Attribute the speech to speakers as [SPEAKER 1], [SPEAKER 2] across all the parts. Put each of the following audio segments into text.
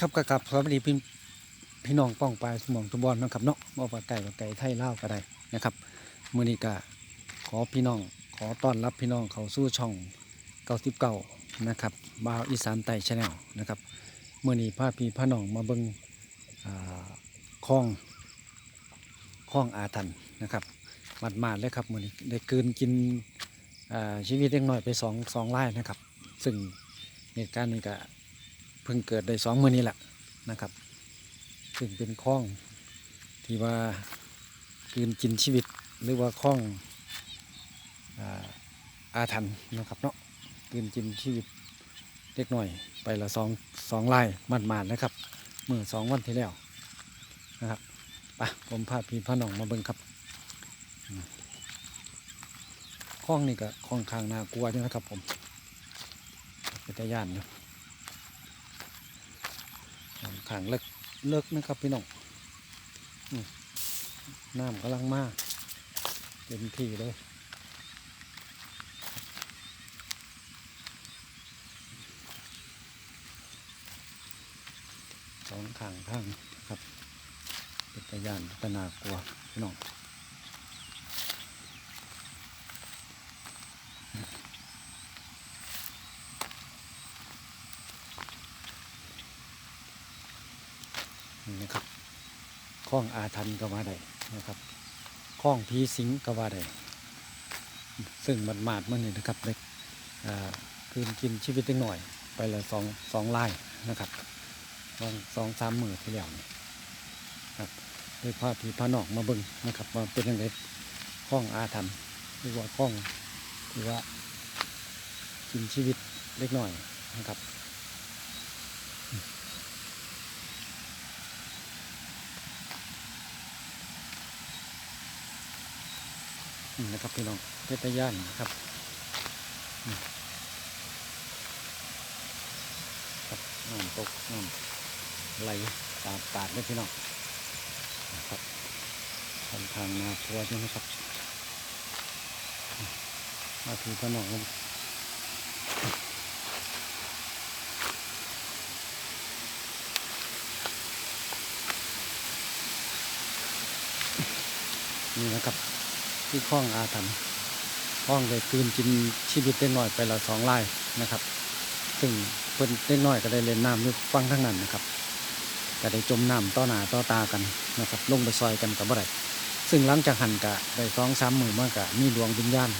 [SPEAKER 1] ครับกับกับสวัสดีพี่พี่น้องป้องปลายสมองตุบอลนะครับเนาะบ่ว่าไก่กับไก่ไทยเล่าก็ได้นะครับมือนี้ก็ขอพี่น้องขอต้อนรับพี่น้องเขาสู่ช่อง99นะครับบาวอีสานไต่ชาแนลนะครับมือนี้พาพี่พาน้องมาเบิ่งคลองคลองอาถรรพ์นะครับมาดๆเลยครับมือนี้ได้กลืนกินชีวิตเล็กน้อยไปสองสองไรายนะครับ ซึ่งเหตุการณ์นี้ก็ เพิ่งเกิดได้สองมือนี้แหละนะครับ ซึ่งเป็นข้องที่ว่าคืนกินชีวิตหรือว่าข้องอาอาถรรพ์นะครับเนาะคืนกินชีวิตเล็กหน่อยไปละสองสองลายมันมานะครับเมื่อสองวันที่แล้วนะครับปะผมพาพี่พาน้องมาเบิ่งครับอืมข้องนี่ก็ค่อนข้างน่ากลัวอยู่นะครับผมเป็นตาย่านอยู่ ขางเลิกเลิกนะครับพี่น้องน้ำกำลังมากเต็มที่เลยสองข้างข้างครับเป็นตะยานตะนากลัวพี่น้อง นี่นะครับข้องอาถรรพ์ก็ว่าได้นะครับข้องผีสิงก็ว่าได้ซึ่งมันมาดๆมันนี่นะครับเด็กอ่าคืนกินชีวิตเล็กหน่อย ไปละสองสองไล่นะครับสองสองสามหมื่นที่แล้วนี่ครับโดยพาพี่พานองมาบิ่งนะครับว่าเป็นยังไงข้องอาถรรพ์หรือว่าข้องหรือว่ากินชีวิตเล็กหน่อยนะครับ นี่นะครับพี่น้องเพชรย่านนะครับนี่ครับน้ำตกน้ำไหลตามปาดเลยพี่น้องนะครับทางทางนาทัวร์ใช่ไหมครับมาถือพี่น้องนี่นะครับ ที่คล้องอาถรรพ์คล้องเลยคืนกินชีวิตเล็กน้อยไปละสองลายนะครับ ซึ่งเพิ่นเล็กน้อยก็ได้เล่นน้ำอยู่ฟังทั้งนั้นนะครับก็ได้จมน้ำต่อหน้าต่อตากันนะครับลงไปซอยกันกับบ่ได้ซึ่งหลังจากหันกะได้สองสามมือมากะมีดวงวิญญาณ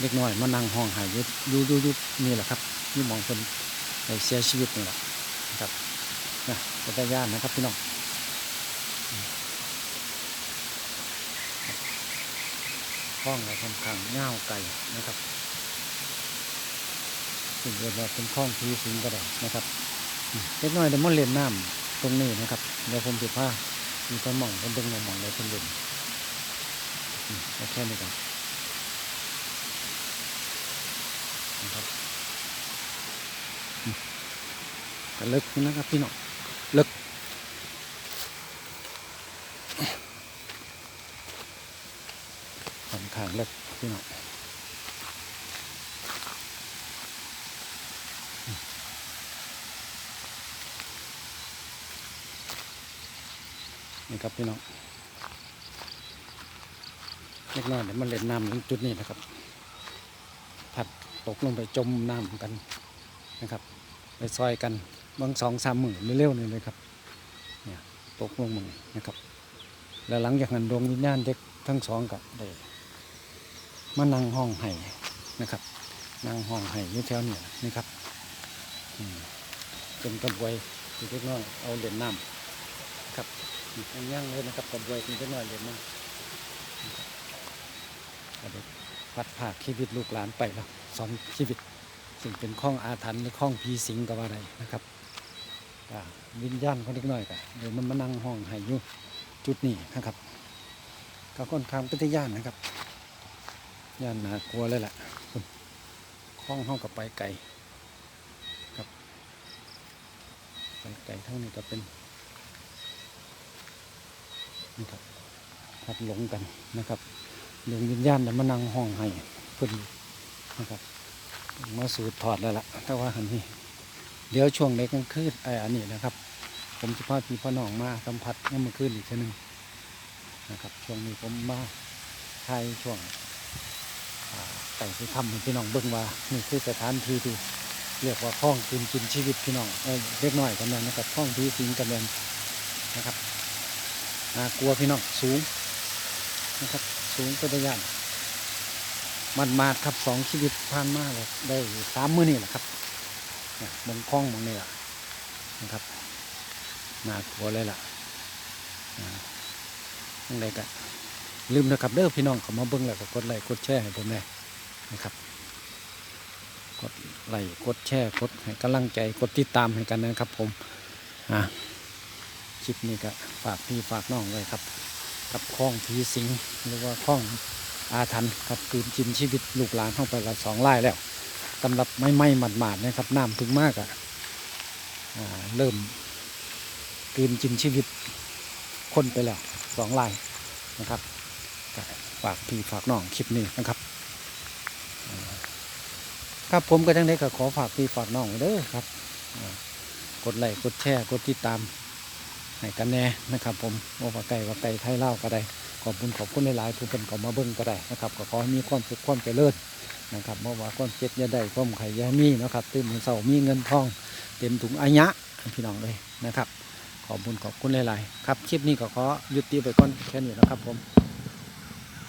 [SPEAKER 1] เล็กน้อยมานั่งห้องหายยุบยุบยุยุนี่แหละครับนี่มองคนได้เสียชีวิตนี่แหละนะครับนะเป็นตาย่านนะครับพี่น้อง ข้องเราค่อนข้างเง่าไก่นะครับถึงเรียกว่าเป็นข้องพีสิงก็ได้นะครับเล็กน้อยเดี๋ยวมันเล่นน้ำตรงนี้นะครับเดี๋ยวผมจะพามีต้นหม่องต้นดึงมาหม่องเลยเป็นเล่นอืมเอาแค่นี้ก่อนนะครับก็เลิกนะครับพี่น้องลิก ค่อน ข้างเล็กพี่น้องนี่ครับพี่น้องเล็กน้อยเดี๋ยวมันเล่นน้ำตรงจุดนี้นะครับ ผัดตกลงไปจมน้ำกันนะครับ ไปซอยกันบางสองสามหมื่นเร็วๆนี่เลยครับเนี่ยตกลงมานะครับ แล้วหลังจากนั้นดวงวิญญาณเด็กทั้งสองก็ได้ มานั่งห้องไห้นะครับนั่งห้องไห้อยู่แถวเนี้นี่ครับอืมเป็นกระบวยทีเล็กน้อยเอาเหรียญน้ำครับนี่ยังย่างเลยนะครับกระบวยทีเล็กน้อยเหรียญน้ำนี่ครับก็ได้พัดผากชีวิตลูกหลานไปแล้วสองชีวิตซึ่งเป็นข้องอาถรรพ์หรือข้องผีสิงก็ว่าได้นะครับอ่าวิญญาณเของเล็กน้อยก็เดี๋ยวมันมานั่งห้องไห้อยู่จุดนี้นะครับก็ค่อนข้างเป็นตาย่านนะครับ ย่านหนากลัวเลยแหละคุณคล้องห้องกับไปไก่ครับไปไก่ทั้งนี้ก็เป็นนี่ครับพัดหลงกันนะครับดวงวิญญาณเนี่ยมานั่งห้องให้เพิ่นนะครับมาสูดถอดแล้วล่ะแต่ว่าหันนี่เดี๋ยวช่วงในกลางคืนไอ้อันนี้นะครับ ผมจะพาพี่พ่อน้องมาสัมผัสยามมื้อคืนอีกเทีนึงนะครับ ช่วงนี้ผมมาถ่ายช่วง อ่าไก่ที่ทำให้พี่น้องเบิ่งว่านี่คือสถานที่ที่เรียกว่าห้องกินกินชีวิตพี่น้องเอเล็กน้อยกันนั้นะครับห้องพีสิงกันนั้นนะครับน่ากลัวพี่น้องสูงนะครับ สูงเป็นระยะมันมาครับสองชีวิตผ่านมาเลยได้สามมื้อนี่แหละครับเนี่ยบนคลองบนนี่แหละนะครับน่ากลัวเลยล่ะอ่ายังไงก็ลืมนะครับเด้อพี่น้องเขามาเบิ่งแล้วก็กดไลค์กดแชร์ให้ผมแน่ นะครับ กดไลค์กดแชร์กดให้กำลังใจกดติดตามให้กันนะครับ ผมอ่าคลิปนี้ก็ฝากพี่ฝากน้องไว้ครับ กับข้องผีสิงหรือว่าข้องอาถรรพ์ครับคืนจินชีวิตลูกหลานเข้าไปละสองไล่แล้วสำหรับไม่ไม่หมาดหมาดๆนะครับน้ำถึงมากอะ่ะอ่าเริ่มกืนกินชีวิตคนไปแล้วสองลายนะครับฝากพี่ฝากน้องคลิปนี้นะครับ ครับผมก็จังได้ก็ขอฝากพี่ฝากน้องเด้อครับ กดไลค์กดแชร์กดติดตามให้กันแน่นะครับ ผมว่าไก่ว่าไก่ไทยเล่าก็ได้ขอบคุณขอบคุณหลายๆทุกคนเขอมาเบิ้งก็ได้นะครับก็ขอให้มีความสุขความเจริญนะครับเมื่อว่าความเจ็บยาได้ความไข่ยามีนะครับตื่นมือเสามีเงินทอง เต็มถุงอายะพี่น้องเลยนะครับ ขอบคุณขอบคุณหลายๆครับคลิปนี้ก็ขอยุติไปก่อนแค่นี้นะครับผม